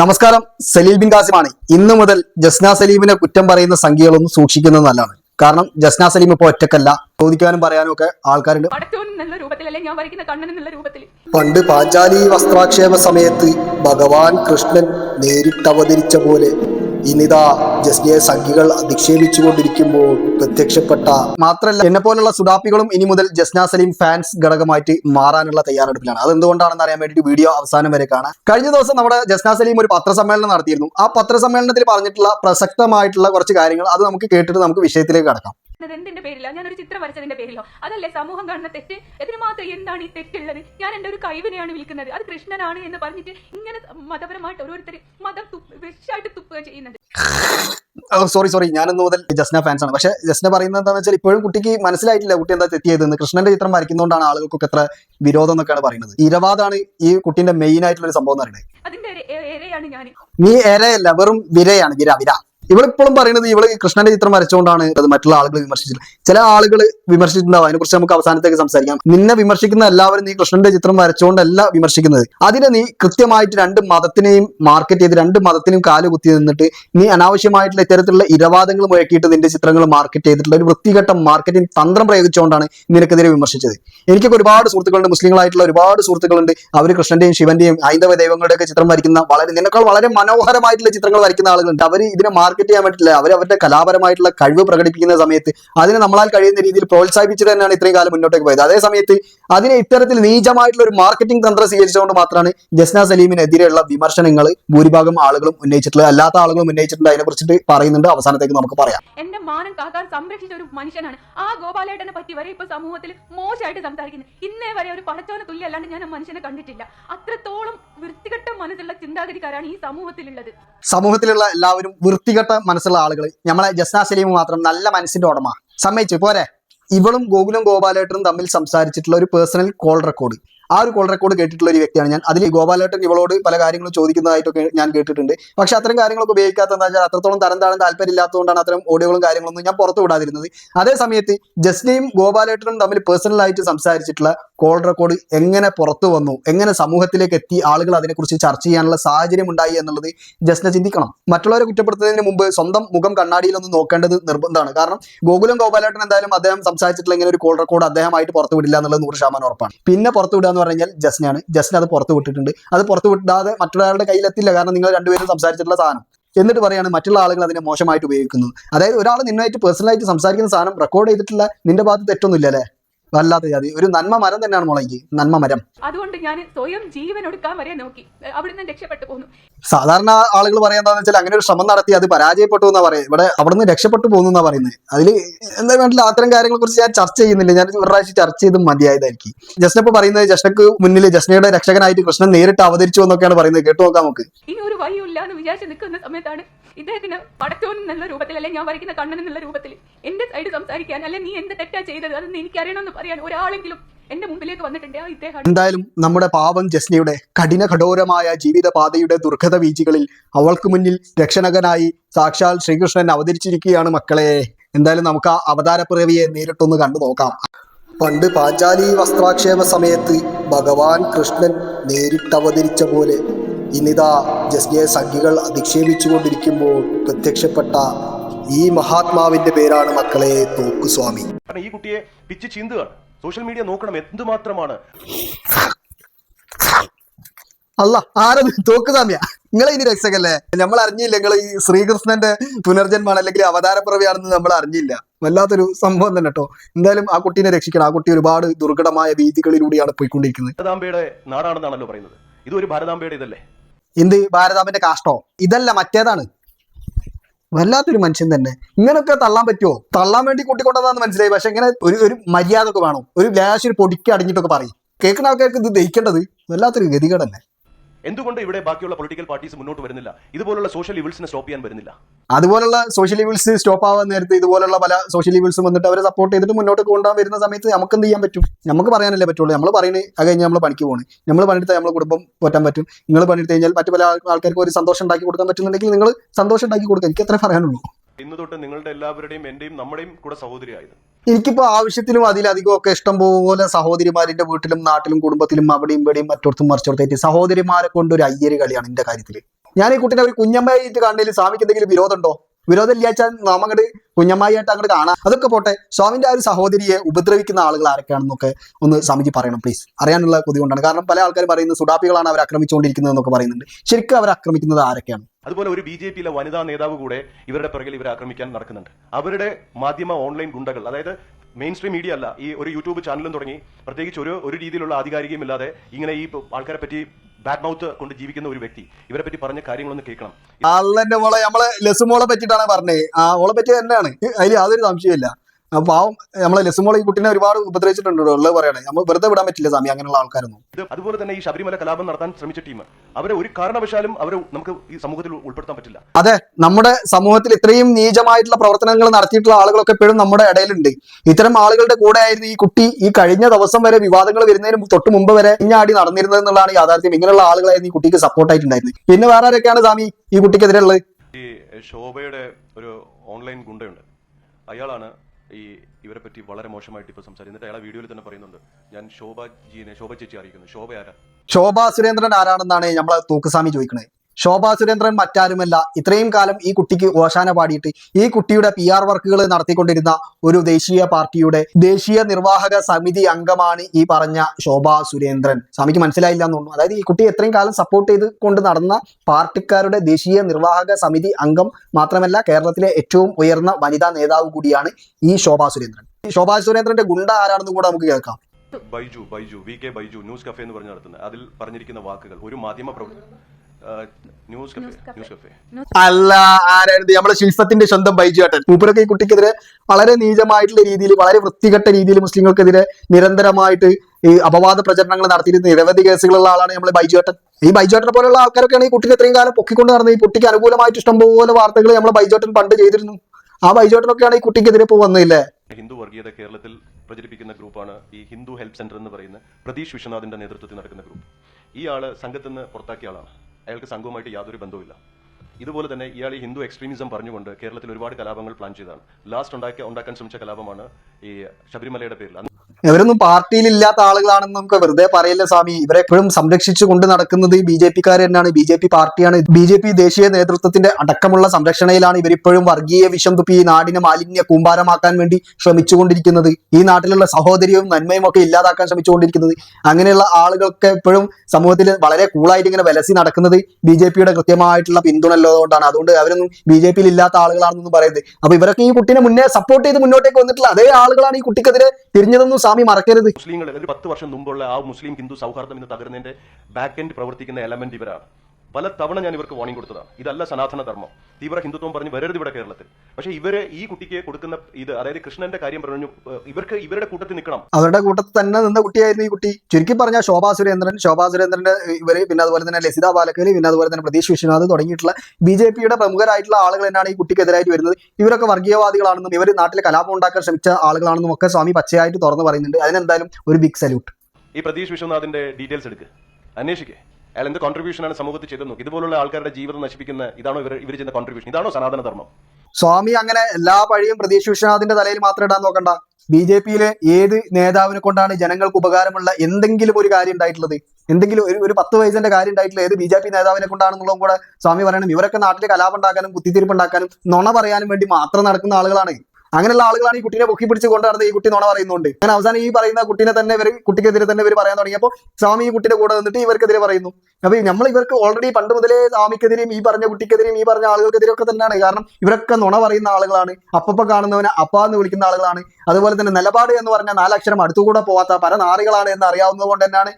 നമസ്കാരം സലീൽ ബിൻ കാസിമാണ് ഇന്നു മുതൽ ജസ്ന സലീമിനെ കുറ്റം പറയുന്ന സംഖ്യകളൊന്നും സൂക്ഷിക്കുന്നത് നല്ലതാണ്. കാരണം ജസ്ന സലീം ഇപ്പൊ ഒറ്റക്കല്ല. ചോദിക്കാനും പറയാനും ഒക്കെ ആൾക്കാരുണ്ട്. പടച്ചോൻ നല്ല രൂപത്തിലല്ലേ ഞാൻ വരയ്ക്കുന്ന കണ്ണൻ എന്നുള്ള രൂപത്തിൽ പണ്ട് പാഞ്ചാലി വസ്ത്രാക്ഷേപ സമയത്ത് ഭഗവാൻ കൃഷ്ണൻ നേരിട്ട് അവതരിച്ച പോലെ ഇന്നിതാ ജസ്റ്റിയെ സംഖ്യകൾ അധിക്ഷേപിച്ചുകൊണ്ടിരിക്കുമ്പോൾ പ്രത്യക്ഷപ്പെട്ട മാത്രമല്ല എന്നെ പോലുള്ള സുഡാപ്പികളും ഇനി മുതൽ ജസ്ന സലീം ഫാൻസ് ഘടകമായിട്ട് മാറാനുള്ള തയ്യാറെടുപ്പിലാണ്. അത് അതെന്തുകൊണ്ടാണെന്ന് അറിയാൻ വേണ്ടി വീഡിയോ അവസാനം വരെ കാണാം. കഴിഞ്ഞ ദിവസം നമ്മുടെ ജസ്ന സലീം ഒരു പത്രസമ്മേളനം നടത്തിയിരുന്നു. ആ പത്രസമ്മേളനത്തിൽ പറഞ്ഞിട്ടുള്ള പ്രസക്തമായിട്ടുള്ള കുറച്ച് കാര്യങ്ങൾ അത് നമുക്ക് കേട്ടിട്ട് നമുക്ക് വിഷയത്തിലേക്ക് കടക്കാം. എന്തിന്റെ പേരിലോ? ഞാൻ ഒരു ചിത്രം വരച്ചതിന്റെ പേരിലോ? അതല്ലേ സമൂഹം കാണുന്ന തെറ്റ്? ഇതിന് മാത്രം എന്താണ് ഈ തെറ്റുള്ളത്? ഞാൻ എന്റെ ഒരു കഴിവിനെയാണ് വിൽക്കുന്നത്. അത് കൃഷ്ണനാണ് എന്ന് പറഞ്ഞിട്ട് ഇങ്ങനെ മതപരമായിട്ട് ഓരോരുത്തർ മതം വിഷായിട്ട് തുപ്പുക ചെയ്യുന്നത്. സോറി സോറി ഞാനിന്ന് മുതൽ ജസ്ന ഫാൻസ് ആണ്. പക്ഷെ ജസ്ന പറയുന്നത് എന്താണെന്ന് വെച്ചാൽ ഇപ്പോഴും കുട്ടിക്ക് മനസ്സിലായിട്ടില്ല കുട്ടി എന്താ തെറ്റിയതെന്ന് കൃഷ്ണന്റെ ചിത്രം വരയ്ക്കുന്നതുകൊണ്ടാണ് ആളുകൾക്കൊക്കെ എത്ര വിരോധം എന്നൊക്കെയാണ് പറയുന്നത്. ഇരവാദാണ് ഈ കുട്ടിന്റെ മെയിൻ ആയിട്ടുള്ള ഒരു സംഭവം എന്ന് പറയുന്നത്. നീ എരയല്ല വെറും വിരയാണ്. വിര വിര. ഇവളിപ്പോഴും പറയുന്നത് ഇവൾ കൃഷ്ണന്റെ ചിത്രം വരച്ചുകൊണ്ടാണ് അത് മറ്റുള്ള ആളുകൾ വിമർശിച്ചത് ചില ആളുകൾ വിമർശിച്ചിട്ടുണ്ടാവും. അതിനെക്കുറിച്ച് നമുക്ക് അവസാനത്തേക്ക് സംസാരിക്കാം. നിന്നെ വിമർശിക്കുന്ന എല്ലാവരും നീ കൃഷ്ണന്റെ ചിത്രം വരച്ചുകൊണ്ടല്ല വിമർശിക്കുന്നത്. അതിനെ നീ കൃത്യമായിട്ട് രണ്ട് മതത്തിനെയും മാർക്കറ്റ് ചെയ്ത് രണ്ട് മതത്തിനും കാൽ കുത്തി നിന്നിട്ട് നീ അനാവശ്യമായിട്ടുള്ള ഇത്തരത്തിലുള്ള ഇരവാദങ്ങൾ മുഴക്കിയിട്ട് നിന്റെ ചിത്രങ്ങൾ മാർക്കറ്റ് ചെയ്തിട്ടുള്ള ഒരു വൃത്തികെട്ട മാർക്കറ്റിംഗ് തന്ത്രം പ്രയോഗിച്ചുകൊണ്ടാണ് നിനക്കെതിരെ വിമർശിച്ചത്. എനിക്കൊക്കെ ഒരുപാട് സുഹൃത്തുക്കളുണ്ട് മുസ്ലിങ്ങളായിട്ടുള്ള ഒരുപാട് സുഹൃത്തുക്കളുണ്ട്. അവർ കൃഷ്ണന്റെയും ശിവന്റെയും ഹൈന്ദവ ദൈവങ്ങളുടെയൊക്കെ ചിത്രം വരയ്ക്കുന്ന വളരെ നിനക്കാൾ വളരെ മനോഹരമായിട്ടുള്ള ചിത്രങ്ങൾ വരയ്ക്കുന്ന ആളുകളുണ്ട്. അവർ ഇതിനെ മാർക്കറ്റ് ചെയ്യാൻ പറ്റില്ല. അവർ അവരുടെ കലാപരമായിട്ടുള്ള കഴിവ് പ്രകടിപ്പിക്കുന്ന സമയത്ത് അതിനെ നമ്മളാൽ കഴിയുന്ന രീതിയിൽ പ്രോത്സാഹിപ്പിച്ചിട്ട് തന്നെയാണ് ഇത്രയും കാലം മുന്നോട്ടേക്ക് പോയത്. അതേ സമയത്ത് അതിനെ ഇത്തരത്തിൽ നീചമായിട്ടുള്ള ഒരു മാർക്കറ്റിംഗ് തന്ത്രം സ്വീകരിച്ചുകൊണ്ട് മാത്രമാണ് ജസ്ന സലീമിനെതിരെയുള്ള വിമർശനങ്ങൾ ഭൂരിഭാഗം ആളുകളും ഉന്നയിച്ചിട്ടുള്ളത്. അല്ലാത്ത ആളുകളും ഉന്നയിച്ചിട്ടുണ്ട്. അതിനെ കുറിച്ചിട്ട് പറയുന്നുണ്ട്. അവസാനത്തേക്ക് നമുക്ക് പറയാം. എന്റെ മാനം കാക്കാൻ സംരക്ഷിച്ച ഒരു മനുഷ്യനാണ്. ആ ഗോപാലേട്ടനെ പറ്റി വരെ ഇപ്പൊ സമൂഹത്തിൽ മോശമായിട്ട് സംസാരിക്കുന്നത് ഇന്നേ വരെ ഒരു പടച്ചോന തുല്യ അല്ലാണ്ട് ഞാൻ ആ മനുഷ്യനെ കണ്ടിട്ടില്ല. അത്രത്തോളം വൃത്തികെട്ട മനസ്സുള്ള ചിന്താഗതിക്കാരാണ് ഈ സമൂഹത്തിലുള്ളത്. സമൂഹത്തിലുള്ള എല്ലാവരും വൃത്തികെട്ട മനസ്സുള്ള ആളുകൾ. നമ്മളെ ജസ്ന സലീം മാത്രം നല്ല മനസ്സിന്റെ ഉടമ. സമ്മതിച്ചു? പോരെ. ഇവളും ഗോകുലും ഗോപാലേട്ടനും തമ്മിൽ സംസാരിച്ചിട്ടുള്ള ഒരു പേഴ്സണൽ കോൾ റെക്കോർഡ് ആ ഒരു കോൾ റെക്കോർഡ് കേട്ടിട്ടുള്ള ഒരു വ്യക്തിയാണ് ഞാൻ. അതിൽ ഗോപാലേട്ടൻ ഇവളോട് പല കാര്യങ്ങളും ചോദിക്കുന്നതായിട്ടൊക്കെ ഞാൻ കേട്ടിട്ടുണ്ട്. പക്ഷെ അത്തരം കാര്യങ്ങളൊക്കെ ഉപയോഗിക്കാത്ത എന്താ വെച്ചാൽ അത്രത്തോളം തരം താഴെ താല്പര്യമില്ലാത്തതുകൊണ്ടാണ് അത്തരം ഓഡിയോകളും കാര്യങ്ങളൊന്നും ഞാൻ പുറത്തു വിടാതിരുന്നത്. അതേ സമയത്ത് ജസ്നയും ഗോപാലേട്ടനും തമ്മിൽ പേഴ്സണലായിട്ട് സംസാരിച്ചിട്ടുള്ള കോൾ റെക്കോർഡ് എങ്ങനെ പുറത്തു വന്നു എങ്ങനെ സമൂഹത്തിലേക്ക് എത്തി ആളുകൾ അതിനെക്കുറിച്ച് ചർച്ച ചെയ്യാനുള്ള സാഹചര്യം ഉണ്ടായി എന്നുള്ളത് ജസ്ന ചിന്തിക്കണം. മറ്റുള്ളവരെ കുറ്റപ്പെടുത്തുന്നതിന് മുമ്പ് സ്വന്തം മുഖം കണ്ണാടിയിലൊന്നും നോക്കേണ്ടത് നിർബന്ധമാണ്. കാരണം ഗോകുലം ഗോപാലേട്ടൻ എന്തായാലും അദ്ദേഹം സംസാരിച്ചിട്ടുള്ള ഇങ്ങനെ ഒരു കോൾ റെക്കോർഡ് അദ്ദേഹമായിട്ട് പുറത്തു വിടില്ല എന്നുള്ളത് നൂറ് ശതമാനം ഉറപ്പാണ്. പിന്നെ പുറത്തു വിടുക എന്ന് പറഞ്ഞാൽ ജസ്നയാണ് ജസ്ന അത് പുറത്ത് വിട്ടിട്ടുണ്ട്. അത് പുറത്ത് വിടാതെ മറ്റൊരാളുടെ കയ്യിലെത്തില്ല. കാരണം നിങ്ങൾ രണ്ടുപേരും സംസാരിച്ചിട്ടുള്ള സാധനം. എന്നിട്ട് പറയാണ് മറ്റുള്ള ആളുകൾ അതിനെ മോശമായിട്ട് ഉപയോഗിക്കുന്നത് അതായത് ഒരാൾ നിന്നായിട്ട് പേഴ്സണലായിട്ട് സംസാരിക്കുന്ന സാധനം റെക്കോർഡ് ചെയ്തിട്ടുള്ള നിന്റെ ഭാഗത്ത് തെറ്റൊന്നുമില്ല അല്ലേ? വല്ലാത്ത ജാതി. ഒരു നന്മ മരം തന്നെയാണ് മുളയ്ക്ക് നന്മ മരം. അതുകൊണ്ട് ഞാൻ സ്വയം ജീവൻ ഒടുക്കാൻ വരെ നോക്കി. അവിടുന്ന് രക്ഷപ്പെട്ടു പോന്നു. സാധാരണ ആളുകൾ പറയാൻ വെച്ചാൽ അങ്ങനെ ഒരു ശ്രമം നടത്തി അത് പരാജയപ്പെട്ടു എന്നാ പറയുന്നത്. ഇവിടെ അവിടുന്ന് രക്ഷപ്പെട്ടു പോകുന്നു എന്നാ പറയുന്നത്. അതിൽ എന്താ വേണ്ടില്ല അത്തരം കാര്യങ്ങളെ കുറിച്ച് ഞാൻ ചർച്ച ചെയ്യുന്നില്ല. ഞാൻ ഒരു പ്രാവശ്യം ചർച്ച ചെയ്ത് മതിയായതായിരിക്കും. ജസ്ന ഇപ്പൊ പറയുന്നത് ജസ്നക്ക് മുന്നിൽ ജസ്നയുടെ രക്ഷകനായിട്ട് കൃഷ്ണൻ നേരിട്ട് അവതരിച്ചു എന്നൊക്കെയാണ് പറയുന്നത്. കേട്ടു നോക്കാം നമുക്ക്. ഇനി ഒരു വഴിയില്ല എന്ന് വിചാരിച്ച് നിൽക്കുന്ന സമയത്താണ് ഇദ്ദേഹത്തിന് പടച്ചോൻ എന്നുള്ള രൂപത്തിൽ അല്ലെങ്കിൽ ഞാൻ വരയ്ക്കുന്ന കണ്ണൻ എന്നുള്ള രൂപത്തിൽ എന്റെ സൈഡ് സംസാരിക്കാൻ അല്ലെ നീ എന്ത് തെറ്റാ ചെയ്തത്? അതെന്ന് എനിക്കറിയണമെന്ന് പറയാൻ ഒരാളെങ്കിലും എന്റെ മുമ്പിലേക്ക് വന്നിട്ടുണ്ട്? ഇദ്ദേഹം എന്തായാലും നമ്മുടെ പാവം ജസ്നയുടെ കഠിന കഠോരമായ ജീവിതപാതയുടെ ദുർഘത വീചികളിൽ അവൾക്ക് മുന്നിൽ രക്ഷണകനായി സാക്ഷാൽ ശ്രീകൃഷ്ണൻ അവതരിച്ചിരിക്കുകയാണ് മക്കളെ. എന്തായാലും നമുക്ക് ആ അവതാരപ്പിറവിയെ നേരിട്ടൊന്ന് കണ്ടു നോക്കാം. പണ്ട് പാഞ്ചാലി വസ്ത്രാക്ഷേപ സമയത്ത് ഭഗവാൻ കൃഷ്ണൻ നേരിട്ടവതരിച്ച പോലെ ഇന്നിതാ ജസ്നയെ സംഖ്യകൾ അധിക്ഷേപിച്ചുകൊണ്ടിരിക്കുമ്പോൾ പ്രത്യക്ഷപ്പെട്ട ഈ മഹാത്മാവിന്റെ പേരാണ് മക്കളെ തോക്കുസ്വാമി. സ്വാമി ഈ കുട്ടിയെ പിച്ച് ചീന്തുകയാണ് സോഷ്യൽ മീഡിയ നോക്കണം എന്തുമാത്രമാണ്. അല്ല തോക്ക് സ്വാമിയാ നിങ്ങളെ ഇനി രക്ഷകല്ലേ? നമ്മൾ അറിഞ്ഞില്ല നിങ്ങൾ ഈ ശ്രീകൃഷ്ണന്റെ പുനർജന്മാണ് അല്ലെങ്കിൽ അവതാരപ്പിറവിയാണെന്ന് നമ്മൾ അറിഞ്ഞില്ല. വല്ലാത്തൊരു സംഭവം തന്നെ കേട്ടോ. എന്തായാലും ആ കുട്ടീനെ രക്ഷിക്കണം. ആ കുട്ടി ഒരുപാട് ദുർഘടമായ വീതികളിലൂടെയാണ് പോയിക്കൊണ്ടിരിക്കുന്നത്. ഭാരതാംബയുടെ നാടാണെന്നാണല്ലോ പറയുന്നത്. ഇത് ഒരു ഭാരതാംബയുടെ ഇതല്ലേ? എന്ത്? ഭാരതാപന്റെ കാഷ്ടോ. ഇതല്ല മറ്റേതാണ്. വല്ലാത്തൊരു മനുഷ്യൻ തന്നെ. ഇങ്ങനൊക്കെ തള്ളാൻ പറ്റുമോ തള്ളാൻ വേണ്ടി കൂട്ടിക്കൊണ്ടതാന്ന് മനസ്സിലായി. പക്ഷെ ഇങ്ങനെ ഒരു ഒരു മര്യാദ ഒക്കെ വേണം. ഒരു ലാശ് ഒരു പൊടിക്ക് അടിഞ്ഞിട്ടൊക്കെ പറയും. കേൾക്കുന്ന ആൾക്കാർക്ക് ഇത് ദഹിക്കേണ്ടത് വല്ലാത്തൊരു ഗതികേട് തന്നെ എന്തുകൊണ്ട് ഇവിടെ ബാക്കിയുള്ള പൊളിറ്റിക്കൽ പാർട്ടീസ് മുന്നോട്ട് വരുന്നില്ല? ഇതുപോലുള്ള സോഷ്യൽ ഇവിൾസിനെ സ്റ്റോപ്പ് ചെയ്യാൻ വരുന്നില്ല. അതുപോലുള്ള സോഷ്യൽ ഇവിൾസ് സ്റ്റോപ്പ് ആവാൻ നേരത്തെ ഇതുപോലുള്ള പല സോഷ്യൽ ഇവിൾസും വന്നിട്ട് അവരെ സപ്പോർട്ട് ചെയ്തിട്ട് മുന്നോട്ട് കൊണ്ടുപോകാൻ വരുന്ന സമയത്ത് നമുക്ക് എന്ത് ചെയ്യാൻ പറ്റും? നമുക്ക് പറയാനല്ലേ പറ്റുള്ളൂ. നമ്മൾ പറയുന്നത് അത് കഴിഞ്ഞ് നമ്മൾ പണിക്ക് പോകണം നമ്മൾ പണിയെടുത്താൽ നമ്മൾ കുടുംബം പോറ്റാൻ പറ്റും. നിങ്ങൾ പണിയെടുത്ത് കഴിഞ്ഞാൽ മറ്റു പല ആൾക്കാർക്ക് ഒരു സന്തോഷം ഉണ്ടാക്കി കൊടുക്കാൻ പറ്റുന്നുണ്ടെങ്കിൽ നിങ്ങൾ സന്തോഷം ഉണ്ടാക്കി കൊടുക്കുക എനിക്ക് എത്ര പറയാനുള്ളൂ. ഇന്ന് തൊട്ട് നിങ്ങളുടെ എല്ലാവരുടെയും എന്റെയും നമ്മുടെയും കൂടെ സഹോദരിയായത്. എനിക്കിപ്പോ ആവശ്യത്തിലും അതിലധികം ഒക്കെ ഇഷ്ടം പോലെ സഹോദരിമാരിന്റെ വീട്ടിലും നാട്ടിലും കുടുംബത്തിലും അവിടെയും ഇവിടെയും മറ്റോടത്തും മറിച്ചോടത്തായിട്ട് സഹോദരിമാരെ കൊണ്ട് ഒരു അയ്യര് കളിയാണ് എന്റെ കാര്യത്തിൽ ഞാൻ ഈ കുട്ടീനെ ഒരു കുഞ്ഞമ്മയായിട്ട് കാണുന്നതിൽ സ്വാമിക്ക് എന്തെങ്കിലും വിരോധമുണ്ടോ? വിരോധം ഇല്ലാച്ചാൽ നാം അങ്ങോട്ട് കുഞ്ഞമ്മായിട്ട് അങ്ങോട്ട് കാണാം. അതൊക്കെ പോട്ടെ സ്വാമിന്റെ ആ ഒരു സഹോദരിയെ ഉപദ്രവിക്കുന്ന ആളുകൾ ആരൊക്കെയാണെന്നൊക്കെ ഒന്ന് സ്വാമിജി പറയണം പ്ലീസ് അറിയാനുള്ള കൊതി കൊണ്ടാണ്. കാരണം പല ആൾക്കാർ പറയുന്നത് സുഡാപ്പികളാണ് അവർ ആക്രമിച്ചുകൊണ്ടിരിക്കുന്നത് എന്നൊക്കെ പറയുന്നുണ്ട്. ശരിക്കും അവർ ആക്രമിക്കുന്നത് ആരൊക്കെയാണ്? അതുപോലെ ഒരു ബി ജെ പിയിലെ വനിതാ നേതാവ് കൂടെ ഇവരുടെ പിറകിൽ ഇവരെ ആക്രമിക്കാൻ നടക്കുന്നുണ്ട്. അവരുടെ മാധ്യമ ഓൺലൈൻ ഗുണ്ടകൾ അതായത് മെയിൻ സ്ട്രീം മീഡിയ അല്ല ഈ ഒരു യൂട്യൂബ് ചാനലും തുടങ്ങി പ്രത്യേകിച്ച് ഒരു ഒരു രീതിയിലുള്ള ആധികാരികയും ഇല്ലാതെ ഇങ്ങനെ ഈ ആൾക്കാരെ പറ്റി ബാഡ് മൗത്ത് കൊണ്ട് ജീവിക്കുന്ന ഒരു വ്യക്തി ഇവരെ പറ്റി പറഞ്ഞ കാര്യങ്ങളൊന്ന് കേൾക്കണം. ആളിന്റെ മോളെ നമ്മളെ ലസുമോളെ പറ്റിയിട്ടാണ് പറഞ്ഞത് ആ ഓളെ പറ്റി തന്നെയാണ്. അതിൽ യാതൊരു സംശയമില്ല പാവം നമ്മളെ ലസുമോളെ ഈ കുട്ടിനെ ഒരുപാട് ഉപദ്രവിച്ചിട്ടുണ്ട് ഉള്ളത് പറയണേ നമ്മൾ വെറുതെ വിടാൻ പറ്റില്ല സ്വാമി അങ്ങനെയുള്ള ആൾക്കാരൊന്നും. ഇത് അതുപോലെ തന്നെ ഈ ശബരിമല കലാപം നടത്താൻ ശ്രമിച്ച ടീം. അവരെ ഒരു കാരണവശാലും അവരെ നമുക്ക് ഈ സമൂഹത്തിൽ ഉൾപ്പെടുത്താൻ പറ്റില്ല. അതെ നമ്മുടെ സമൂഹത്തിൽ ഇത്രയും നീചമായിട്ടുള്ള പ്രവർത്തനങ്ങൾ നടത്തിയിട്ടുള്ള ആളുകളൊക്കെ ഇപ്പോഴും നമ്മുടെ ഇടയിലുണ്ട്. ഇത്തരം ആളുകളുടെ കൂടെ ആയിരുന്നു ഈ കുട്ടി ഈ കഴിഞ്ഞ ദിവസം വരെ വിവാദങ്ങൾ വരുന്നതിന് തൊട്ട് മുമ്പ് വരെ ഇഞ്ഞാടി നടന്നിരുന്നത് എന്നുള്ളതാണ് യാഥാർത്ഥ്യം. ഇങ്ങനെയുള്ള ആളുകളായിരുന്നു ഈ കുട്ടിക്ക് സപ്പോർട്ടായിട്ടുണ്ടായിരുന്നത് പിന്നെ വേറെ ആരൊക്കെയാണ് സ്വാമി ഈ കുട്ടിക്കെതിരെ ഉള്ളത്? ഈ ശോഭയുടെ ഒരു ഓൺലൈൻ ഗുണ്ടയുണ്ട്. അയാളാണ് ഈ ഇവരെ പറ്റി വളരെ മോശമായിട്ട് ഇപ്പോൾ സംസാരിക്കുന്നത് എന്നിട്ട് അയാളെ വീഡിയോയിൽ തന്നെ പറയുന്നുണ്ട്. ഞാൻ ശോഭ ജീനെ ശോഭ ചേച്ചി അറിയിക്കുന്നു. ശോഭ ആരാ? ശോഭാ സുരേന്ദ്രൻ ആരാണെന്നാണ് നമ്മളെ തൂക്കുസ്വാമി ചോദിക്കുന്നത് ശോഭാ സുരേന്ദ്രൻ മറ്റാരുമല്ല. ഇത്രയും കാലം ഈ കുട്ടിക്ക് ഓശാന പാടിയിട്ട് ഈ കുട്ടിയുടെ പി ആർ വർക്കുകൾ നടത്തിക്കൊണ്ടിരുന്ന ഒരു ദേശീയ പാർട്ടിയുടെ ദേശീയ നിർവാഹക സമിതി അംഗമാണ് ഈ പറഞ്ഞ ശോഭാ സുരേന്ദ്രൻ. സ്വാമിക്ക് മനസ്സിലായില്ല എന്ന് തോന്നുന്നു. അതായത് ഈ കുട്ടി എത്രയും കാലം സപ്പോർട്ട് ചെയ്ത് കൊണ്ട് നടന്ന പാർട്ടിക്കാരുടെ ദേശീയ നിർവാഹക സമിതി അംഗം മാത്രമല്ല കേരളത്തിലെ ഏറ്റവും ഉയർന്ന വനിതാ നേതാവ് കൂടിയാണ് ഈ ശോഭാ സുരേന്ദ്രൻ. ഈ ശോഭാ സുരേന്ദ്രന്റെ ഗുണ്ട ആരാണെന്ന് കൂടെ നമുക്ക് കേൾക്കാം. Baiju Baiju V K Baiju news cafe എന്ന് പറഞ്ഞ് നടത്തുന്നത്. അതിൽ പറഞ്ഞിരിക്കുന്ന വാക്കുകൾ ഒരു മാധ്യമ പ്രവർത്തകൻ അല്ല ആരായിരുന്നു നമ്മുടെ ശിൽഫത്തിന്റെ സ്വന്തം ബൈജുവേട്ടൻ. മൂപ്പരൊക്കെ ഈ കുട്ടിക്കെതിരെ വളരെ നീചമായിട്ടുള്ള രീതിയിൽ വളരെ വൃത്തികെട്ട രീതിയിൽ മുസ്ലിങ്ങൾക്കെതിരെ നിരന്തരമായിട്ട് ഈ അപവാദ പ്രചരണങ്ങൾ നടത്തിയിരുന്ന. നിരവധി കേസുകളുള്ള ആളാണ് നമ്മൾ ബൈജു ഏട്ടൻ ഈ ബൈജുവേട്ടനെ പോലുള്ള ആൾക്കാരൊക്കെയാണ് ഈ കുട്ടിനെ ഇത്രയും കാലം പൊക്കിക്കൊണ്ട് നടന്നത്. ഈ കുട്ടിക്ക് അനുകൂലമായിട്ട് ഇഷ്ടംപോലെ വാർത്തകൾ നമ്മൾ ബൈജുവേട്ടൻ പണ്ട് ചെയ്തിരുന്നു. ആ ബൈജുവേട്ടനൊക്കെയാണ് ഈ കുട്ടിക്കെതിരെ ഇപ്പോൾ വന്നില്ലേ ഹിന്ദു വർഗീയത കേരളത്തിൽ പ്രചരിപ്പിക്കുന്ന ഗ്രൂപ്പാണ് ഈ ഹിന്ദു ഹെൽപ്പ് സെന്റർ എന്ന് പറയുന്ന പ്രതീഷ് വിശ്വനാഥിന്റെ നേതൃത്വത്തിൽ നടക്കുന്ന ഗ്രൂപ്പ്. ഈ ആൾ സംഘത്തിൽ നിന്ന് പുറത്താക്കിയ ആളാണ്. അയാൾക്ക് സംഘവുമായിട്ട് യാതൊരു ബന്ധവുമില്ല. ഇതുപോലെ തന്നെ ഇയാൾ ഈ ഹിന്ദു എക്സ്ട്രീമിസം പറഞ്ഞുകൊണ്ട് കേരളത്തിൽ ഒരുപാട് കലാപങ്ങൾ പ്ലാൻ ചെയ്താണ് ലാസ്റ്റ് ഉണ്ടാക്കി ഉണ്ടാക്കാൻ ശ്രമിച്ച കലാപമാണ് ഈ ശബരിമലയുടെ പേരിൽ. ഇവരൊന്നും പാർട്ടിയിൽ ഇല്ലാത്ത ആളുകളാണെന്ന് നമുക്ക് വെറുതെ പറയില്ല സ്വാമി. ഇവരെ എപ്പോഴും സംരക്ഷിച്ചു കൊണ്ട് നടക്കുന്നത് ബി ജെ പിക്കാർ തന്നെയാണ്. ബി ജെ പി പാർട്ടിയാണ്. ബി ജെ പി ദേശീയ നേതൃത്വത്തിന്റെ അടക്കമുള്ള സംരക്ഷണയിലാണ് ഇവരിപ്പോഴും വർഗീയ വിഷം തുപ്പി ഈ നാടിനെ മാലിന്യ കൂമ്പാരമാക്കാൻ വേണ്ടി ശ്രമിച്ചുകൊണ്ടിരിക്കുന്നത്. ഈ നാട്ടിലുള്ള സഹോദര്യവും നന്മയും ഒക്കെ ഇല്ലാതാക്കാൻ ശ്രമിച്ചുകൊണ്ടിരിക്കുന്നത്. അങ്ങനെയുള്ള ആളുകൾക്ക് എപ്പോഴും സമൂഹത്തിൽ വളരെ കൂളായിട്ട് ഇങ്ങനെ വിലസി നടക്കുന്നത് ബി ജെ പിയുടെ കൃത്യമായിട്ടുള്ള പിന്തുണ ഉള്ളതുകൊണ്ടാണ്. അതുകൊണ്ട് അവരൊന്നും ബി ജെ പിയിൽ ഇല്ലാത്ത ആളുകളാണെന്നൊന്നും പറയുന്നത് അപ്പൊ ഇവരൊക്കെ ഈ കുട്ടിനെ മുന്നേ സപ്പോർട്ട് ചെയ്ത് മുന്നോട്ടേക്ക് വന്നിട്ടുള്ള അതേ ആളുകളാണ് ഈ കുട്ടിക്കെതിരെ തിരിഞ്ഞതെന്നും സ്വാമി മറക്കരുത്. മുസ്ലിങ്ങൾ ഒരു പത്ത് വർഷം മുമ്പുള്ള ആ മുസ്ലിം ഹിന്ദു സൗഹാർദ്ദം ഇന്ന് തകർന്നതിന്റെ ബാക്ക് എൻഡ് പ്രവർത്തിക്കുന്ന എലമെന്റ് ഇവരാണ്. പല തവണ ഞാൻ ഇവർക്ക് വാണിംഗ് കൊടുത്തതാണ്. ഇതല്ല സനാതന ധർമ്മം തീവ്ര ഹിന്ദുത്വം പറഞ്ഞ് വരരുത് ഇവിടെ കേരളത്തിൽ. പക്ഷേ ഇവരെ ഈ കുട്ടിക്ക് കൊടുക്കുന്ന ഇത് അതായത് കൃഷ്ണന്റെ കാര്യം പറഞ്ഞു ഇവർക്ക് ഇവരുടെ കൂട്ടത്തിൽ നിൽക്കണം. അവരുടെ കൂട്ടത്തിൽ തന്നെ നിന്ന കുട്ടിയായിരുന്നു ഈ കുട്ടി. ചുരുക്കി പറഞ്ഞ ശോഭാ സുരേന്ദ്രൻ ശോഭാ സുരേന്ദ്രന്റെ ഇവർ പിന്നെ അതുപോലെ തന്നെ ലസിത ബാലക്കലി പിന്നെ അതുപോലെ തന്നെ പ്രതീഷ് വിശ്വനാഥ് തുടങ്ങിയിട്ടുള്ള ബി ജെ പിയുടെ പ്രമുഖരായിട്ടുള്ള ആളുകൾ തന്നെയാണ് ഈ കുട്ടിക്കെതിരായിട്ട് വരുന്നത്. ഇവരൊക്കെ വർഗീയവാദികളാണെന്നും ഇവർ നാട്ടിൽ കലാപം ഉണ്ടാക്കാൻ ശ്രമിച്ച ആളുകളാണെന്നും ഒക്കെ സ്വാമി പച്ചയായിട്ട് തുറന്നു പറയുന്നുണ്ട്. അതിനെന്തായാലും ഒരു ബിഗ് സല്യൂട്ട് ഈ പ്രതീഷ് വിശ്വനാഥിന്റെ ഡീറ്റെയിൽസ് എടുക്കുക അന്വേഷിക്കേ. അയാൾ എന്ത് കോൺട്രിബ്യൂഷൻ ആണ് സമൂഹത്തിൽ ചെയ്തു നോക്കി. ഇതുപോലുള്ള ആൾക്കാരുടെ ജീവിതം നശിപ്പിക്കുന്ന ഇതാണോ ഇവർ ഇവർ ചെയ്യുന്ന കോൺട്രിബ്യൂഷൻ ഇതാണോ സനാതന ധർമ്മം സ്വാമി അങ്ങനെ എല്ലാ പഴിയും പ്രതീക്ഷ വിശ്വനാഥിന്റെ തലയിൽ മാത്രം ഇടാൻ നോക്കണ്ട. ബി ജെ പിയിലെ ഏത് നേതാവിനെ കൊണ്ടാണ് ജനങ്ങൾക്ക് ഉപകാരമുള്ള എന്തെങ്കിലും ഒരു കാര്യം ഉണ്ടായിട്ടുള്ളത്? എന്തെങ്കിലും ഒരു ഒരു പത്ത് വയസ്സിന്റെ കാര്യം ഉണ്ടായിട്ടുള്ള ഏത് ബി ജെ പി നേതാവിനെ കൊണ്ടാണെന്നുള്ളതും കൂടെ സ്വാമി പറയണം. ഇവരൊക്കെ നാട്ടിൽ കലാപം ഉണ്ടാക്കാനും കുത്തിത്തിരിപ്പ് ഉണ്ടാക്കാനും നുണ പറയാനും വേണ്ടി മാത്രം നടക്കുന്ന ആളുകളാണ്. അങ്ങനെയുള്ള ആളുകളാണ് ഈ കുട്ടീനെ പൊക്കി പിടിച്ച് കൊണ്ടുവരുന്നത് ഈ കുട്ടി നോണ പറയുന്നുണ്ട്. അങ്ങനെ അവസാനം ഈ പറയുന്ന കുട്ടീനെ തന്നെ ഇവർ കുട്ടിക്കെതിരെ തന്നെ ഇവർ പറയാൻ തുടങ്ങിയപ്പോൾ സ്വാമി ഈ കുട്ടിയുടെ കൂടെ നിന്നിട്ട് ഇവർക്കെതിരെ പറയുന്നു. അപ്പൊ നമ്മൾ ഇവർക്ക് ഓൾറെഡി പണ്ട് മുതലേ സ്വാമിക്കെതിരെയും ഈ പറഞ്ഞ കുട്ടിക്കെതിരെയും ഈ പറഞ്ഞ ആളുകൾക്കെതിരെ ഒക്കെ തന്നെയാണ്. കാരണം ഇവരൊക്കെ നുണ പറയുന്ന ആളുകളാണ്. അപ്പപ്പ കാണുന്നവനെ അപ്പ എന്ന് വിളിക്കുന്ന ആളുകളാണ്. അതുപോലെ തന്നെ നിലപാട് എന്ന് പറഞ്ഞ നാലക്ഷരം അടുത്തുകൂടെ പോവാത്ത പല നാറികളാണ് എന്ന് അറിയാവുന്നത് കൊണ്ട് തന്നെയാണ്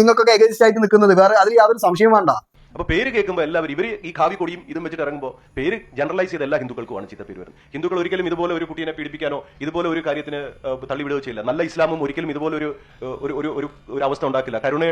നിങ്ങൾക്കൊക്കെ ഏകദേശമായിട്ട് ആയിട്ട് നിൽക്കുന്നത്. വേറെ അതിൽ യാതൊരു സംശയം വേണ്ട. അപ്പൊ പേര് കേൾക്കുമ്പോൾ എല്ലാവരും ഇവർ ഈ കാവി കൊടിയും ഇതും വെച്ചിട്ട് ഇറങ്ങുമ്പോൾ പേര് ജനറലൈസ് ചെയ്ത എല്ലാ ഹിന്ദുക്കൾക്കുമാണ് പേര് വരുന്നത്. ഹിന്ദുക്കൾ ഒരിക്കലും ഇതുപോലെ ഒരു കുട്ടീനെ പീഡിപ്പിക്കാനോ ഇതുപോലെ ഒരു കാര്യത്തിന് തള്ളിവിടുകയോ ചെയ്യില്ല. നല്ല ഇസ്ലാമും ഒരിക്കലും ഇതുപോലെ ഒരു ഒരു ഒരു അവസ്ഥ ഉണ്ടാക്കില്ല. കരുണ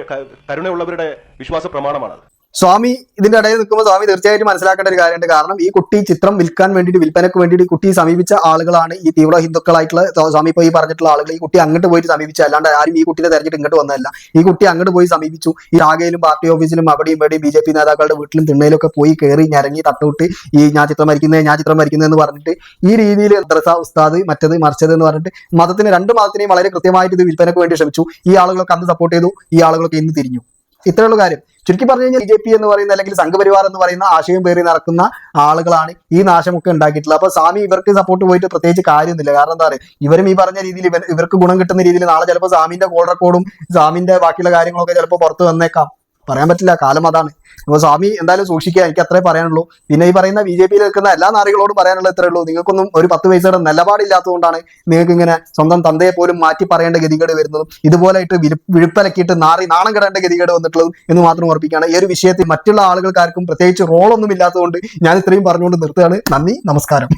കരുണയുള്ളവരുടെ വിശ്വാസ പ്രമാണമാണ് സ്വാമി ഇതിന്റെ ഇടയിൽ നിൽക്കുമ്പോൾ സ്വാമി തീർച്ചയായിട്ടും മനസ്സിലാക്കേണ്ട ഒരു കാര്യമുണ്ട്. കാരണം ഈ കുട്ടി ചിത്രം വിൽക്കാൻ വേണ്ടിയിട്ട് വിൽപ്പനക്ക് വേണ്ടിയിട്ട് കുട്ടിയെ സമീപിച്ച ആളുകളാണ് ഈ തീവ്ര ഹിന്ദുക്കളായിട്ടുള്ള സ്വാമി ഇപ്പോൾ ഈ പറഞ്ഞിട്ടുള്ള ആളുകൾ. ഈ കുട്ടി അങ്ങോട്ട് പോയിട്ട് സമീപിച്ച. അല്ലാണ്ട് ആരും ഈ കുട്ടിയെ തെരഞ്ഞിട്ട് ഇങ്ങോട്ട് വന്നതല്ല. ഈ കുട്ടി അങ്ങോട്ട് പോയി സമീപിച്ചു. ഈ ശാഖയിലും പാർട്ടി ഓഫീസിലും അവിടെയും ഇവിടെയും ബി ജെ പി നേതാക്കളുടെ വീട്ടിലും തിണ്ണയിലൊക്കെ പോയി കയറി ഞരങ്ങി തട്ടുവിട്ട് ഈ ഞാൻ ചിത്രം വരയ്ക്കുന്നത് ഞാൻ ചിത്രം വരയ്ക്കുന്നത് എന്ന് പറഞ്ഞിട്ട് ഈ രീതിയിൽ ദ്രസ ഉസ്താദ് മറ്റത് മറിച്ചത് എന്ന് പറഞ്ഞിട്ട് മതത്തിന് രണ്ട് മതത്തിനെയും വളരെ കൃത്യമായിട്ട് ഇത് വിൽപ്പനക്ക് വേണ്ടി ശ്രമിച്ചു. ഈ ആളുകളൊക്കെ അന്ന് സപ്പോർട്ട് ചെയ്തു. ഈ ആളുകളൊക്കെ ഇന്ന് തിരിഞ്ഞു. ഇത്രയുള്ള കാര്യം. ചുരുക്കി പറഞ്ഞു കഴിഞ്ഞാൽ ബി ജെ പി എന്ന് പറയുന്ന അല്ലെങ്കിൽ സംഘപരിവാർ എന്ന് പറയുന്ന ആശയം പേറി നടക്കുന്ന ആളുകളാണ് ഈ നാശമൊക്കെ ഉണ്ടാക്കിയിട്ടുള്ളത്. അപ്പൊ സ്വാമി ഇവർക്ക് സപ്പോർട്ട് പോയിട്ട് പ്രത്യേകിച്ച് കാര്യമൊന്നുമില്ല. കാരണം എന്താ പറയുക? ഇവരും ഈ പറഞ്ഞ രീതിയിൽ ഇവർ ഇവർക്ക് ഗുണം കിട്ടുന്ന രീതിയിൽ നാളെ ചിലപ്പോൾ സ്വാമിന്റെ കോൾ റെക്കോർഡും സ്വാമിന്റെ ബാക്കിയുള്ള കാര്യങ്ങളൊക്കെ ചിലപ്പോൾ പുറത്ത് വന്നേക്കാം. പറയാൻ പറ്റില്ല കാലം അതാണ്. അപ്പോൾ സ്വാമി എന്തായാലും സൂക്ഷിക്കുക എനിക്ക് അത്രേ പറയാനുള്ളൂ. പിന്നെ ഈ പറയുന്ന ബി ജെ പിയിൽ നിൽക്കുന്ന എല്ലാ നാറികളോടും പറയാനുള്ളത് ഇത്രേ ഉള്ളൂ. നിങ്ങൾക്കൊന്നും ഒരു പത്ത് പൈസയുടെ നിലപാടില്ലാത്തതുകൊണ്ടാണ് നിങ്ങൾക്ക് ഇങ്ങനെ സ്വന്തം തന്തയെ പോലും മാറ്റി പറയേണ്ട ഗതികേട് വരുന്നതും ഇതുപോലെ ആയിട്ട് വിഴുപ്പലക്കിയിട്ട് നാറി നാണം കെടേണ്ട ഗതികേട് വന്നിട്ടുള്ളതും എന്ന് മാത്രം ഓർപ്പിക്കുകയാണ് ഈ ഒരു വിഷയത്തിൽ മറ്റുള്ള ആളുകൾക്കാർക്കും പ്രത്യേകിച്ച് റോളൊന്നും ഇല്ലാത്തതുകൊണ്ട് ഞാൻ ഇത്രയും പറഞ്ഞുകൊണ്ട് നിർത്തുകയാണ്. നന്ദി നമസ്കാരം.